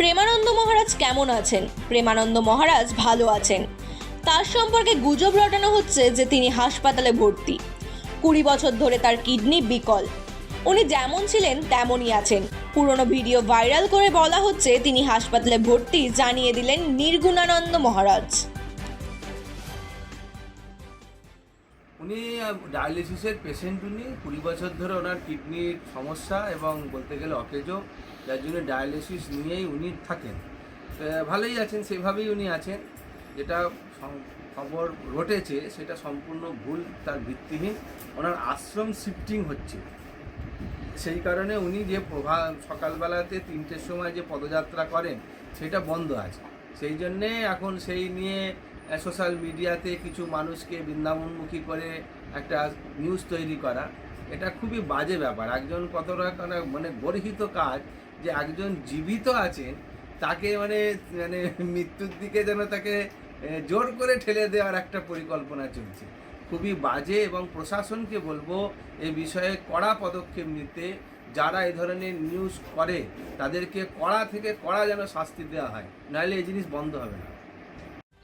প্রেমানন্দ মহারাজ কেমন আছেন? প্রেমানন্দ মহারাজ ভালো আছেন। তার সম্পর্কে গুজব রটানো হচ্ছে যে তিনি হাসপাতালে ভর্তি। কুড়ি বছর ধরে তার কিডনি বিকল। উনি যেমন ছিলেন, তেমনই আছেন। পুরনো ভিডিও ভাইরাল করে বলা হচ্ছে, তিনি হাসপাতালে ভর্তি জানিয়ে দিলেন নির্গুণানন্দ মহারাজ। উনি ডায়ালিসিসের পেশেন্ট উনি। কুড়ি বছর ধরে ওনার কিডনির সমস্যা এবং বলতে গেলে অকেজো। যার জন্য ডায়ালিসিস নিয়েই উনি থাকেন। ভালোই আছেন, সেভাবেই উনি আছেন। যেটা খবর রটেছে সেটা সম্পূর্ণ ভুল, তার ভিত্তিহীন। ওনার আশ্রম শিফটিং হচ্ছে। সেই কারণে উনি যে প্রভা, সকালবেলাতে তিনটের সময় যে পদযাত্রা করেন, সেটা বন্ধ আছে। সেই জন্যে এখন সেই নিয়ে সোশ্যাল মিডিয়াতে কিছু মানুষকে বৃন্দাবনমুখী করে একটা নিউজ তৈরি করা, এটা খুবই বাজে ব্যাপার। একজন কতটা মানে- মানে গর্হিত কাজ যে একজন জীবিত আছেন, তাকে মানে মানে মৃত্যুর দিকে যেন তাকে জোর করে ঠেলে দেওয়ার একটা পরিকল্পনা চলছে। খুবই বাজে এবং প্রশাসনকে বলব এ বিষয়ে কড়া পদক্ষেপ নিতে, যারা এই ধরনের নিউজ করে, তাদেরকে কড়া থেকে কড়া যেন শাস্তি দেওয়া হয়, নাহলে এই জিনিস বন্ধ হবে না।